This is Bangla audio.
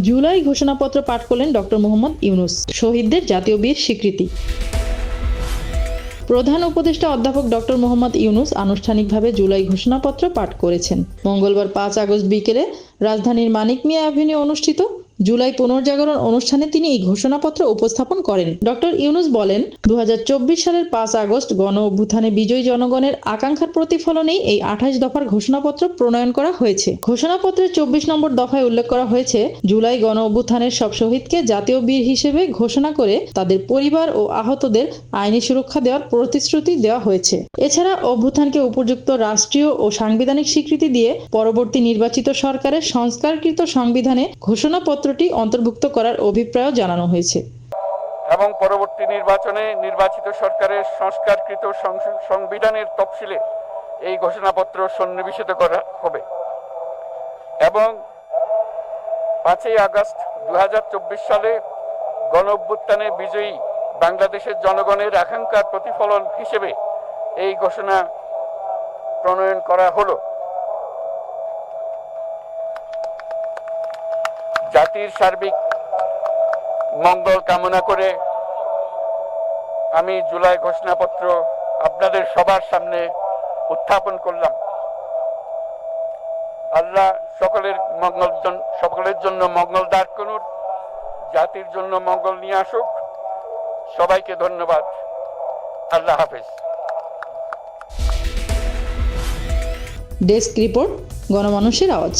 জুলাই ঘোষণাপত্র পাঠ করলেন ডক্টর মোহাম্মদ ইউনুস, শহীদদের জাতীয় বীর স্বীকৃতি। প্রধান উপদেষ্টা অধ্যাপক ডক্টর মোহাম্মদ ইউনুস আনুষ্ঠানিকভাবে জুলাই ঘোষণাপত্র পাঠ করেছেন। মঙ্গলবার পাঁচ আগস্ট বিকেলে রাজধানীর মানিক মিয়া অ্যাভিনিউ অনুষ্ঠিত। জুলাই পুনর্জাগরণ অনুষ্ঠানে তিনি এই ঘোষণাপত্র উপস্থাপন করেন। ডক্টর ইউনুস বলেন দু সালের পাঁচ আগস্ট গণ অভ্যুত্থানে বিজয়ী জনগণের আকাঙ্ক্ষার প্রতিফলনেই এই আঠাশ দফার ঘোষণাপত্র প্রণয়ন করা হয়েছে। ঘোষণাপত্রের চব্বিশ নম্বর দফায় উল্লেখ করা হয়েছে, জুলাই গণ অভ্যুত্থানের সব শহীদকে জাতীয় বীর হিসেবে ঘোষণা করে তাদের পরিবার ও আহতদের আইনি সুরক্ষা দেওয়ার প্রতিশ্রুতি দেওয়া হয়েছে। এছাড়া অভ্যুত্থানকে উপযুক্ত রাষ্ট্রীয় ও সাংবিধানিক স্বীকৃতি দিয়ে পরবর্তী নির্বাচিত সরকারের সংস্কারকৃত সংবিধানে ঘোষণাপত্রটি অন্তর্ভুক্ত করার অভিপ্রায় জানানো হয়েছে। এবং পরবর্তী নির্বাচনে নির্বাচিত সরকারের সংস্কারকৃত সংস- সংবিধানের তফসিলে এই ঘোষণাপত্র সন্নিবেশিত করা হবে। এবং পাঁচই আগস্ট দু হাজার চব্বিশ সালে গণ অভ্যুত্থানে বিজয়ী বাংলাদেশের জনগণের আকাঙ্ক্ষার প্রতিফলন হিসেবে এই ঘোষণা প্রণয়ন করা হলো। জাতির সার্বিক মঙ্গল কামনা করে আমি জুলাই ঘোষণাপত্র আপনাদের সবার সামনে উত্থাপন করলাম। আল্লাহ সকলের মঙ্গল সকলের জন্য মঙ্গল দাঁড় করুন, জাতির জন্য মঙ্গল নিয়ে আসুক। সবাইকে ধন্যবাদ। আল্লাহ হাফেজ। ডেস্ক রিপোর্ট, গণমানুষের আওয়াজ।